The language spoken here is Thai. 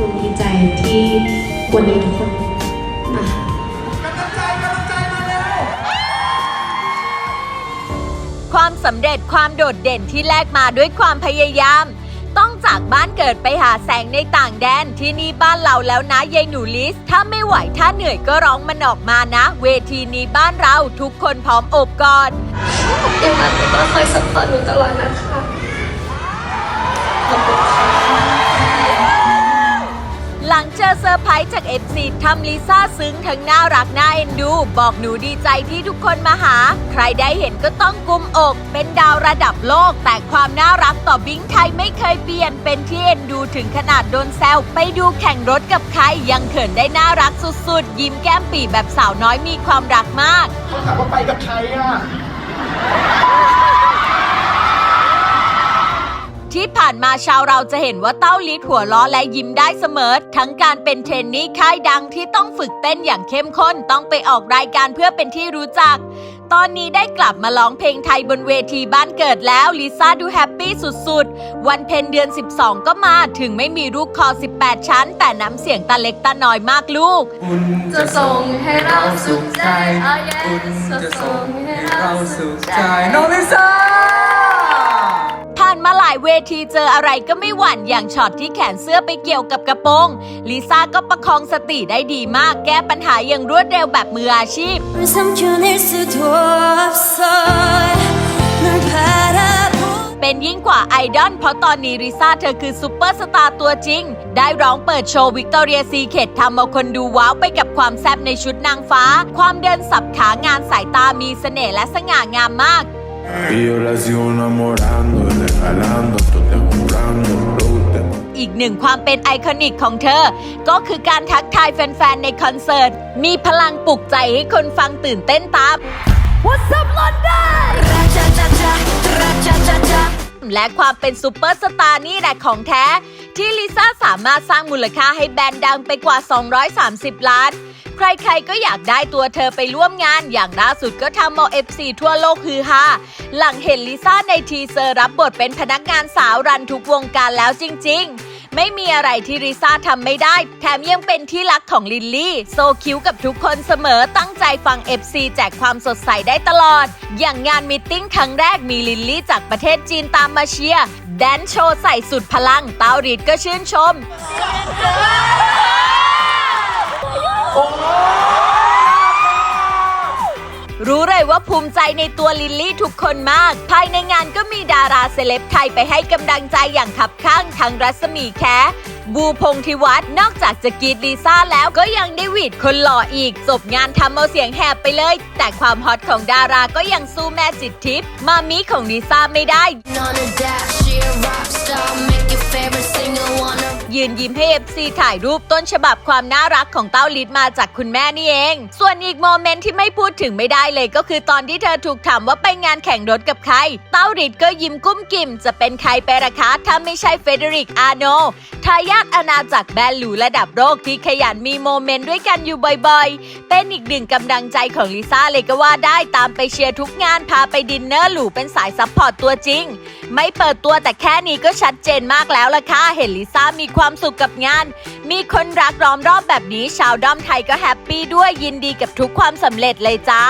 นูดีใจที่วันนี้ทุกคนมาความสำเร็จความโดดเด่นที่แลกมาด้วยความพยายาม ต้องจากบ้านเกิดไปหาแสงในต่างแดนที่นี่บ้านเราแล้วนะยายหนูลิส ถ้าไม่ไหวถ้าเหนื่อยก็ร้องมันออกมานะ เวทีนี้บ้านเราทุกคนพร้อมโอบกอดเดี๋ยวมาแต่ก็คอยสปอร์ตหนูตลอดนะคะ อเซอร์ไพรส์จาก FC ทำลิซ่าซึ้งทั้งน่ารักน่าเอ็นดู บอกหนูดีใจที่ทุกคนมาหา ใครได้เห็นก็ต้องกุมอก เป็นดาวระดับโลก แต่ความน่ารักต่อบิงไทยไม่เคยเปลี่ยน เป็นที่เอ็นดูถึงขนาดโดนแซวไปดูแข่งรถกับใครยังเขินได้น่ารักสุดๆ ยิ้มแก้มปีแบบสาวน้อยมีความรักมากเขาถามว่าไปกับใครอะ ที่ผ่านมาชาวเราจะเห็นว่าเต้าลิดหัวล้อและยิ้มได้เสมอ ทั้งการเป็นเทรนนี่ค่ายดังที่ต้องฝึกเต้นอย่างเข้มข้นต้องไปออกรายการเพื่อเป็นที่รู้จัก ตอนนี้ได้กลับมาร้องเพลงไทยบนเวทีบ้านเกิดแล้วลิซ่าดูแฮปปี้สุดๆ วันเพ็ญเดือน 12 ก็มาถึงไม่มีลูกคอ 18 ชั้น แต่น้ำเสียงตาเล็กตาน้อยมากลูก คุณจะส่งให้เราสุขใจคุณจะส่งให้เราสุขใจน้องลิซ่าผ่าน มาหลายเวทีเจออะไรก็ไม่หวั่นอย่างช็อตที่แขนเสื้อไปเกี่ยวกับกระโปรงลิซ่าก็ประคองสติได้ดีมากแก้ปัญหาอย่างรวดเร็วแบบมืออาชีพ เป็นยิ่งกว่าไอดอลเพราะตอนนี้ริซ่าเธอคือซูเปอร์สตาร์ตัวจริง ได้ร้องเปิดโชว์วิกตอเรียซีเคททำเอาคนดูว้าวไปกับความแซ่บในชุดนางฟ้า ความเดินสับขางานสายตามีเสน่ห์และสง่างามมาก อีกหนึ่งความเป็นไอคอนิกของเธอ ก็คือการทักทายแฟน ๆ ในคอนเสิร์ต มีพลังปลุกใจให้คนฟังตื่นเต้นตาม What's up London และความเป็นซูเปอร์สตาร์นี่แหละของแท้ ที่ลิซ่าสามารถสร้างมูลค่าให้แบรนด์ดังไปกว่า 230 ล้าน ใครๆก็อยากได้ตัวเธอไปร่วมงาน อย่างล่าสุดก็ทำเอา FC ทั่วโลกฮือฮาหลังเห็นลิซ่าในทีเซอร์รับบทเป็นพนักงานสาวรันทุกวงการแล้วจริง ๆไม่มีอะไรที่ลิซ่าทำไม่ได้ แถมยังเป็นที่รักของลิลลี่ โซคิวกับทุกคนเสมอตั้งใจฟัง FC แจกความสดใสได้ตลอด อย่างงานมิทติ้งครั้งแรกมีลิลลี่จากประเทศจีนตามมาเชียร์ แดนโชว์ใส่สุดพลังเตารีดก็ชื่นชม รู้เลยว่าภูมิใจในตัวลิลลี่ทุกคนมาก ภายในงานก็มีดาราเซเลบไทยไปให้กำลังใจอย่างขับข้างทั้งรัศมีแคบูพงษ์ทิวัฒน์นอกจากจะกรีดลิซ่าแล้วก็ยังได้วีดคนหล่ออีก จบงานทำเอาเสียงแหบไปเลย แต่ความฮอตของดาราก็ยังสู้แม่จิตทิพย์มามิของลิซ่าไม่ได้ ยืนยิ้มให้ FC ถ่ายรูปต้นฉบับความน่ารักของเต้าลิศมาจากคุณแม่นี่เอง ส่วนอีกโมเมนต์ที่ไม่พูดถึงไม่ได้เลยก็คือตอนที่เธอถูกถามว่าไปงานแข่งรถกับใคร เต้าลิศก็ยิ้มกุ้มกิ่ม จะเป็นใครไปละคะถ้าไม่ใช่เฟเดริกอาโนทายาทอาณาจักรแบรนด์หรูระดับโลกที่ขยันมีโมเมนต์ด้วยกันอยู่บ่อยๆ เป็นอีกหนึ่งกำลังใจของลิซ่าเลยก็ว่าได้ตามไปเชียร์ทุกงานพาไปดินเนอร์หรูเป็นสายซัพพอร์ตตัวจริง ไม่เปิดตัวแต่แค่นี้ก็ชัดเจนมากแล้วล่ะค่ะเห็นลิซ่ามีความความสุขกับงาน มีคนรักล้อมรอบแบบนี้ ชาวด้อมไทยก็แฮปปี้ด้วยยินดีกับทุกความสำเร็จเลยจ้า